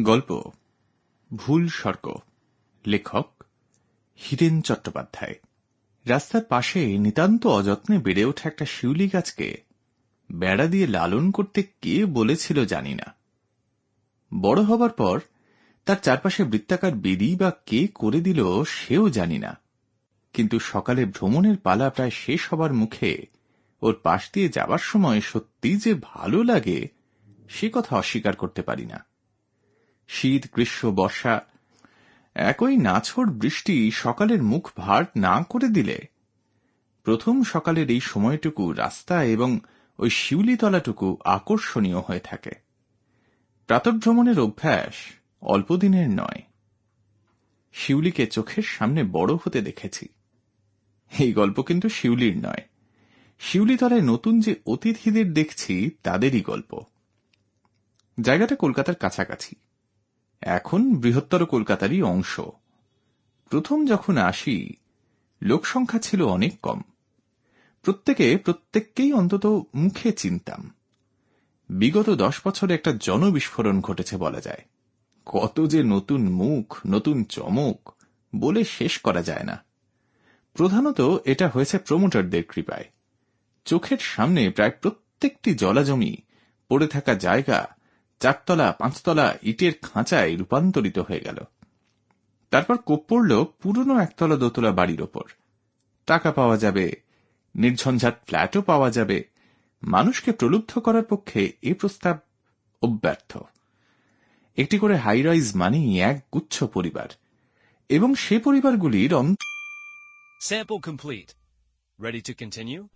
গল্প, ভুল সর্ক, লেখক হীরেন চট্টোপাধ্যায়। রাস্তার পাশে নিতান্ত অযত্নে বেড়ে ওঠা একটা শিউলি গাছকে বেড়া দিয়ে লালন করতে কে বলেছিল জানি না। বড় হবার পর তার চারপাশে বৃত্তাকার বেদি বা কে করে দিল সেও জানি না। কিন্তু সকালে ভ্রমণের পালা প্রায় শেষ হবার মুখে ওর পাশ দিয়ে যাবার সময় সত্যি যে ভালো লাগে সে কথা অস্বীকার করতে পারি না। শীত, গ্রীষ্ম, বর্ষা, একই নাছড় বৃষ্টি সকালের মুখ ভার না করে দিলে প্রথম সকালের এই সময়টুকু রাস্তা এবং ওই শিউলিতলাটুকু আকর্ষণীয় হয়ে থাকে। প্রাতভ্রমণের অভ্যাস অল্পদিনের নয়। শিউলিকে চোখের সামনে বড় হতে দেখেছি। এই গল্প কিন্তু শিউলির নয়। শিউলিতলায় নতুন যে অতিথিদের দেখছি, তাদেরই গল্প। জায়গাটা কলকাতার কাছাকাছি। এখন বৃহত্তর কলকাতারই অংশ। প্রথম যখন আসি লোকসংখ্যা ছিল অনেক কম। প্রত্যেকে প্রত্যেককেই অন্তত মুখে চিনতাম। বিগত দশ বছরে একটা জনবিস্ফোরণ ঘটেছে বলা যায়। কত যে নতুন মুখ, নতুন চমক বলে শেষ করা যায় না। প্রধানত এটা হয়েছে প্রমোটারদের কৃপায়। চোখের সামনে প্রায় প্রত্যেকটি জলাজমি পড়ে থাকা জায়গা চারতলা, পাঁচতলা ইটের খাঁচায় রূপান্তরিত হয়ে গেল। তারপর কোপ পড়ল পুরনো একতলা দোতলা বাড়ির ওপর। টাকা পাওয়া যাবে, নির্ঝঞ্ঝাট ফ্ল্যাটও পাওয়া যাবে। মানুষকে প্রলুব্ধ করার পক্ষে এ প্রস্তাব অব্যর্থ। একটি করে হাইরাইজ মানি এক গুচ্ছ পরিবার। এবং সে পরিবারগুলির Sample complete. Ready to continue?